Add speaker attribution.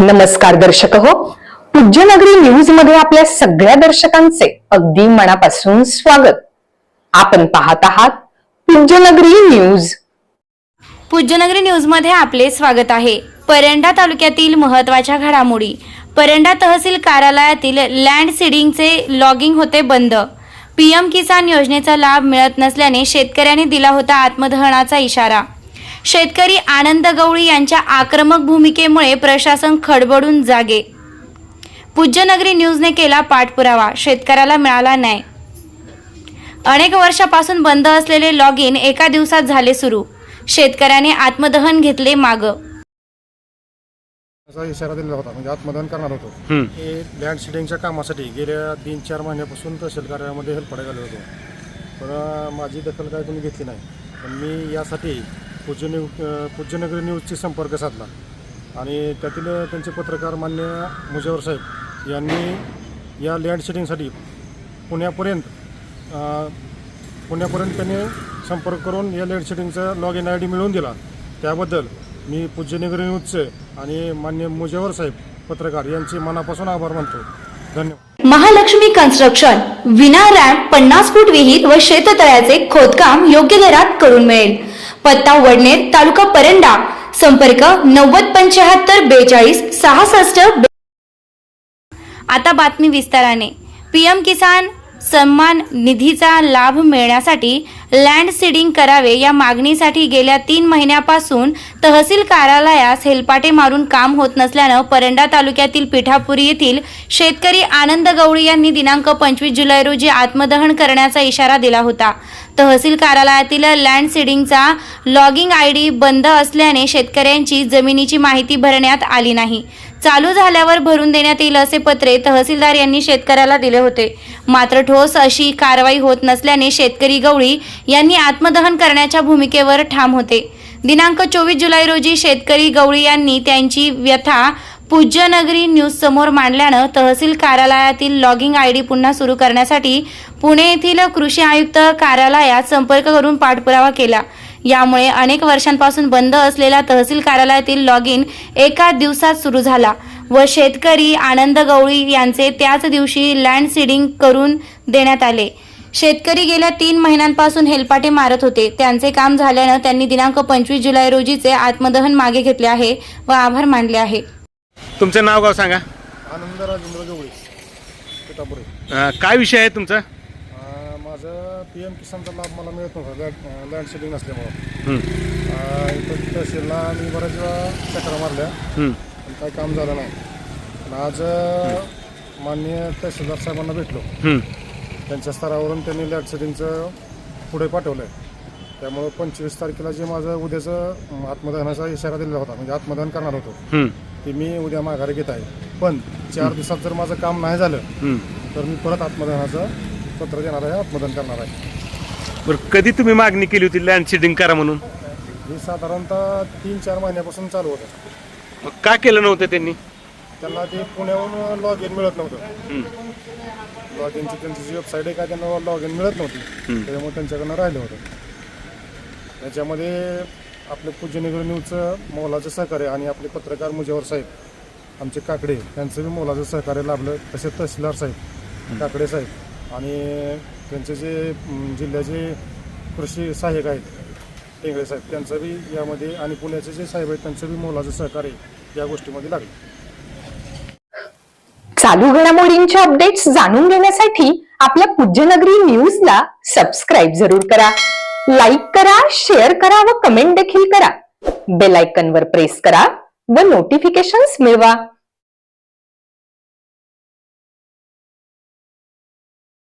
Speaker 1: नमस्कार दर्शक हो. पूज्यनगरी न्यूजमध्ये आपल्या सगळ्या दर्शकांचे अगदी मनापासून स्वागत. आपण पाहत आहात पूज्यनगरी न्यूज
Speaker 2: पूज्यनगरी न्यूजमध्ये आपले स्वागत आहे. परंडा तालुक्यातील महत्त्वाच्या घडामोडी. परंडा तहसील कार्यालयातील लँड सीडिंगचे लॉगिंग होते बंद. पीएम किसान योजनेचा लाभ मिळत नसल्याने शेतकऱ्यांनी दिला होता आत्मदहनाचा इशारा. शेतकरी आनंद गवळी यांच्या आक्रमक भूमिकेमुळे प्रशासन खडबडून जागे. पूज्यनगरी न्यूजने केला पाठपुरावा शेतकऱ्याला मिळाला न्याय. अनेक वर्षापासून बंद असलेले लॉग इन एका दिवसात झाले सुरू. शेतकऱ्याने आत्मदहन घेतले माग.
Speaker 3: असा इशारा दिलेला होता म्हणजे आत्मदान करणार होतो. हे लँड शेडिंगच्या कामासाठी गेल्या तीन चार महिन्यापासून तहसील कार्यालयामध्ये हेल्पडे गेलो होतो. पण माझी दखल काय कोणी घेतली नाही. पण मी यासाठी पूज्य न्यू पूज्यनगरी न्यूजशी संपर्क साधला. आणि त्यातील त्यांचे पत्रकार मान्य मुजावर साहेब यांनी या लँड शेडिंगसाठी पुण्यापर्यंत पुण्यापर्यंत त्यांनी संपर्क करून या लँड शेडिंगचा लॉग इन आय डी मिळवून दिला. त्याबद्दल मी पूज्यनगरी न्यूजचे आणि मान्य मुजावर साहेब पत्रकार यांचे मनापासून आभार मानतो. धन्यवाद.
Speaker 2: महालक्ष्मी कन्स्ट्रक्शन विना रॅम्प पन्नास फूट विहीर व शेततळ्याचे खोदकाम योग्य दरात करून मिळेल. पत्ता वडनेर तालुका परंडा. संपर्क नव्वद पंच्याहत्तर बेचाळीस सहासष्ट आता बातमी विस्ताराने. पीएम किसान सन्मान निधीचा लाभ मिळण्यासाठी लँड सीडिंग करावे या मागणीसाठी गेल्या तीन महिन्यापासून तहसील कार्यालयास हेलपाटे मारून काम होत नसल्यानं परंडा तालुक्यातील पिठापुरी येथील शेतकरी आनंद गवळी यांनी दिनांक पंचवीस जुलै रोजी आत्मदहन करण्याचा इशारा दिला होता. तहसील कार्यालयातील लँड सीडिंगचा लॉगिंग आय डी बंद असल्याने शेतकऱ्यांची जमिनीची माहिती भरण्यात आली नाही. चालू झाल्यावर भरून देण्यात येईल असे पत्रे तहसीलदार यांनी शेतकऱ्याला दिले होते. मात्र ठोस अशी कारवाई होत नसल्याने शेतकरी गवळी यांनी आत्मदहन करण्याच्या भूमिकेवर ठाम होते. दिनांक चोवीस जुलै रोजी शेतकरी गवळी यांनी त्यांची व्यथा पूज्यनगरी न्यूज समोर मांडल्यानं तहसील कार्यालयातील लॉगिंग आय डी पुन्हा सुरू करण्यासाठी पुणे येथील कृषी आयुक्त कार्यालयात संपर्क करून पाठपुरावा केला. यामुळे अनेक वर्षांपासून बंद असलेला तहसील कार्यालयातील लॉग इन एका दिवसात सुरू झाला व शेतकरी आनंद गवळी यांचे त्याच दिवशी लँड सीडिंग करून देण्यात आले. शेतकरी गेल्या तीन महिन्यांपासून हेलपाटे मारत होते. त्यांचे काम झाल्यानं त्यांनी दिनांक पंचवीस जुलै रोजीचे आत्मदहन मागे घेतले आहे व आभार मानले आहे.
Speaker 4: तुमचं नाव गाव सांगा.
Speaker 3: आनंद राजेंद्र गवळी पिठापुरे
Speaker 4: अं, काय विषय आहे तुमचा?
Speaker 3: पी एम किसानचा लाभ मला मिळत नव्हता लँड लँड शेडिंग नसल्यामुळं.
Speaker 4: हम्म,
Speaker 3: अं, इथं तहसीलला मी बऱ्याच वेळा चक्रा मारल्या.
Speaker 4: हम्म,
Speaker 3: पण काही काम झालं नाही. पण आज अं, माननीय तहसीलदार साहेबांना भेटलो.
Speaker 4: हम्म.
Speaker 3: त्यांच्या स्तरावरून त्यांनी लँड सेटिंगचं पुढे पाठवलं आहे त्यामुळं पंचवीस तारखेला जे माझं उद्याचं अं, आत्मदहनाचा इशारा दिलेला होता म्हणजे आत्मदहन करणार होतो
Speaker 4: हम्म,
Speaker 3: ते मी उद्या माघारी घेत आहे. पण चार दिवसात जर माझं काम नाही झालं
Speaker 4: हम्म.
Speaker 3: तर मी परत आत्मदहनाचं पत्र देणार आहे आत्मदहन करणार आहे.
Speaker 4: बरं कधी तुम्ही मागणी केली होती लँड सीडिंग करा म्हणून?
Speaker 3: हे साधारणतः तीन चार महिन्यापासून चालू होतं.
Speaker 4: मग का केलं नव्हतं त्यांनी?
Speaker 3: त्यांना ते पुण्याहून लॉग इन मिळत नव्हतं. लॉग इनची त्यांची जी वेबसाईट आहे काय त्यांना लॉग इन मिळत नव्हती. त्याच्यामुळे त्यांच्याकडनं राहिलं होतं. त्याच्यामध्ये आपले पूज्यनगर न्यूजचं मोलाचं सहकार्य आणि आपले पत्रकार मुजावर साहेब आमचे काकडे त्यांचं बी मोलाचं सहकार्य लाभलं. तसेच तहसीलदार साहेब काकडे साहेब. आणि त्यांचे जे जिल्ह्याचे कृषी सहाय्यक आहेत टेंगळे साहेब त्यांचं बी यामध्ये आणि पुण्याचे जे साहेब आहेत त्यांचं बी मोलाचं सहकार्य या गोष्टीमध्ये लागलं.
Speaker 1: चालू घडामोडींचे अपडेट्स जाणून घेण्यासाठी आपल्या पूज्यनगरी न्यूजला सबस्क्राईब जरूर करा. लाईक करा शेअर करा व कमेंट देखील करा. बेल आयकनवर प्रेस करा व नोटिफिकेशन्स मिळवा.